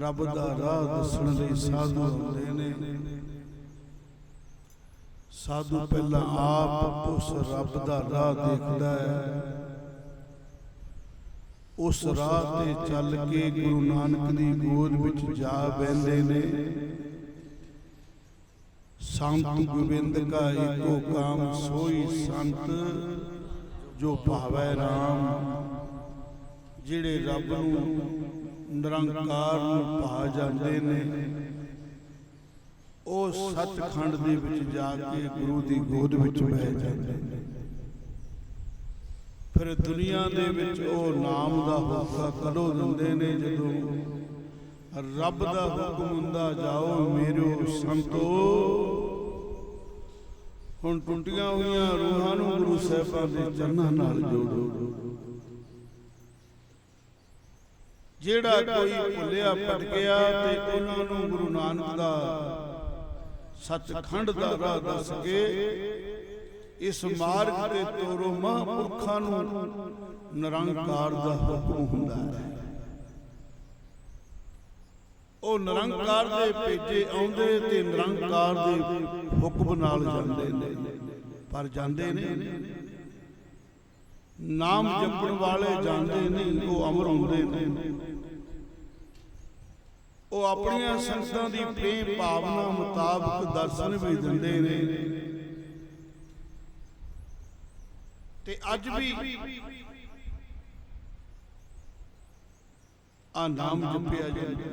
ਰੱਬ ਦਾ ਰਾਹ ਦੱਸਣ ਲਈ ਸਾਧੂ ਹੁੰਦੇ ਨੇ। ਸਾਧੂ ਪਹਿਲਾਂ ਆਪ ਉਸ ਰੱਬ ਦਾ ਰਾਹ ਦੇਖਦਾ ਹੈ। ਉਸ ਰਾਹ ਤੇ ਚੱਲ ਕੇ ਗੁਰੂ ਨਾਨਕ ਦੀ ਗੋਦ ਵਿੱਚ ਜਾ ਬੈੰਦੇ ਨੇ। ਸੰਤ ਗੋਬਿੰਦ ਕਾ ਏਕੋ ਕਾਮ ਸੋਈ ਸੰਤ, ਜੋ ਭਾਵੈ RAM ਜਿਹੜੇ ਰੱਬ ਨੂੰ ਨਿਰੰਕਾਰ ਨੂੰ ਭਾ ਜਾਂਦੇ ਨੇ। ਉਹ ਸੱਚਖੰਡ ਦੇ ਵਿੱਚ ਜਾ ਕੇ ਗੁਰੂ ਦੀ ਗੋਦ ਵਿੱਚ ਬਹਿ ਜਾਂਦੇ ਨੇ। ਫਿਰ ਦੁਨੀਆ ਦੇ ਵਿੱਚ ਉਹ ਨਾਮ ਦਾ ਹੋਕਾ ਕਦੋਂ ਦਿੰਦੇ ਨੇ ਜਦੋਂ ਰੱਬ ਦਾ ਹੁਕਮ ਹੁੰਦਾ, ਜਾਓ ਮੇਰਿਓ ਸੰਤੋ। ਹੁਣ ਟੁੱਟੀਆਂ ਹੋਈਆਂ ਰੂਹਾਂ ਨੂੰ ਗੁਰੂ ਸਾਹਿਬਾਂ ਦੇ ਚਰਨਾਂ ਨਾਲ ਜੋੜੋ। ਜਿਹੜਾ ਕੋਈ ਭੁੱਲਿਆ ਭਟਕਿਆ ਤੇ ਉਹਨਾਂ ਨੂੰ ਗੁਰੂ ਨਾਨਕ ਦਾ ਸੱਚਖੰਡ ਦਾ ਰਾਹ ਦੱਸ ਕੇ ਇਸ ਮਾਰਗ ਤੇ ਤੋਰੋ ਮਹਾਂਪੁਰਖਾਂ ਨੂੰ ਨਿਰੰਕਾਰ ਦਾ ਹੁਕਮ ਹੁੰਦਾ ਹੈ। ਉਹ ਨਿਰੰਕਾਰ ਦੇ ਭੇਜੇ ਆਉਂਦੇ ਤੇ ਨਿਰੰਕਾਰ ਦੇ ਹੁਕਮ ਨਾਲ ਜਾਂਦੇ ਨੇ, ਪਰ ਜਾਂਦੇ ਨੇ। ਨਾਮ ਜਪਣ ਵਾਲੇ ਜਾਂਦੇ ਨਹੀਂ, ਉਹ ਅਮਰ ਹੁੰਦੇ ਨੇ। ਉਹ ਆਪਣੀਆਂ ਸੰਗਤਾਂ ਦੀ ਪ੍ਰੇਮ ਭਾਵਨਾ ਮੁਤਾਬਕ ਦਰਸ਼ਨ ਵੀ ਦਿੰਦੇ ਨੇ। ਤੇ ਅੱਜ ਵੀ ਆ ਨਾਮ ਜਪਿਆ ਜਾਂਦਾ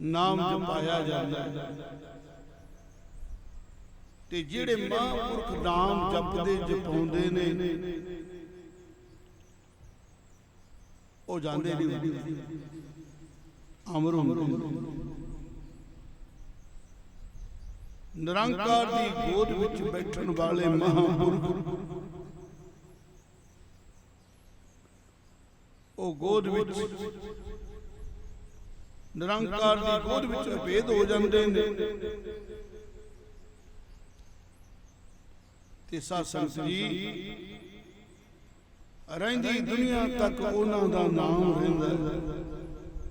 ਨਾਮ ਜਪਾਇਆ ਜਾਂਦਾ ਤੇ ਜਿਹੜੇ ਮਹਾਂਪੁਰਖ ਨਾਮ ਜਪਦੇ, ਜਪਾਉਂਦੇ ਨੇ, ਉਹ ਜਾਂਦੇ ਨਹੀਂ। ਅਮਰ ਹੁੰਦੇ ਨਿਰੰਕਾਰ ਦੀ ਗੋਦ ਵਿੱਚ ਬੈਠਣ ਵਾਲੇ ਮਹਾਂਪੁਰਖ। ਉਹ ਗੋਦ ਵਿੱਚ ਨਿਰੰਕਾਰ ਦੀ ਗੋਦ ਵਿੱਚ ਅਭੇਦ ਹੋ ਜਾਂਦੇ ਨੇ। ਤੇ ਸਾਧ ਸੰਗਤ ਜੀ, ਰਹਿੰਦੀ ਦੁਨੀਆ ਤੱਕ ਉਹਨਾਂ ਦਾ ਨਾਮ ਰਹਿੰਦਾ ਹੈ।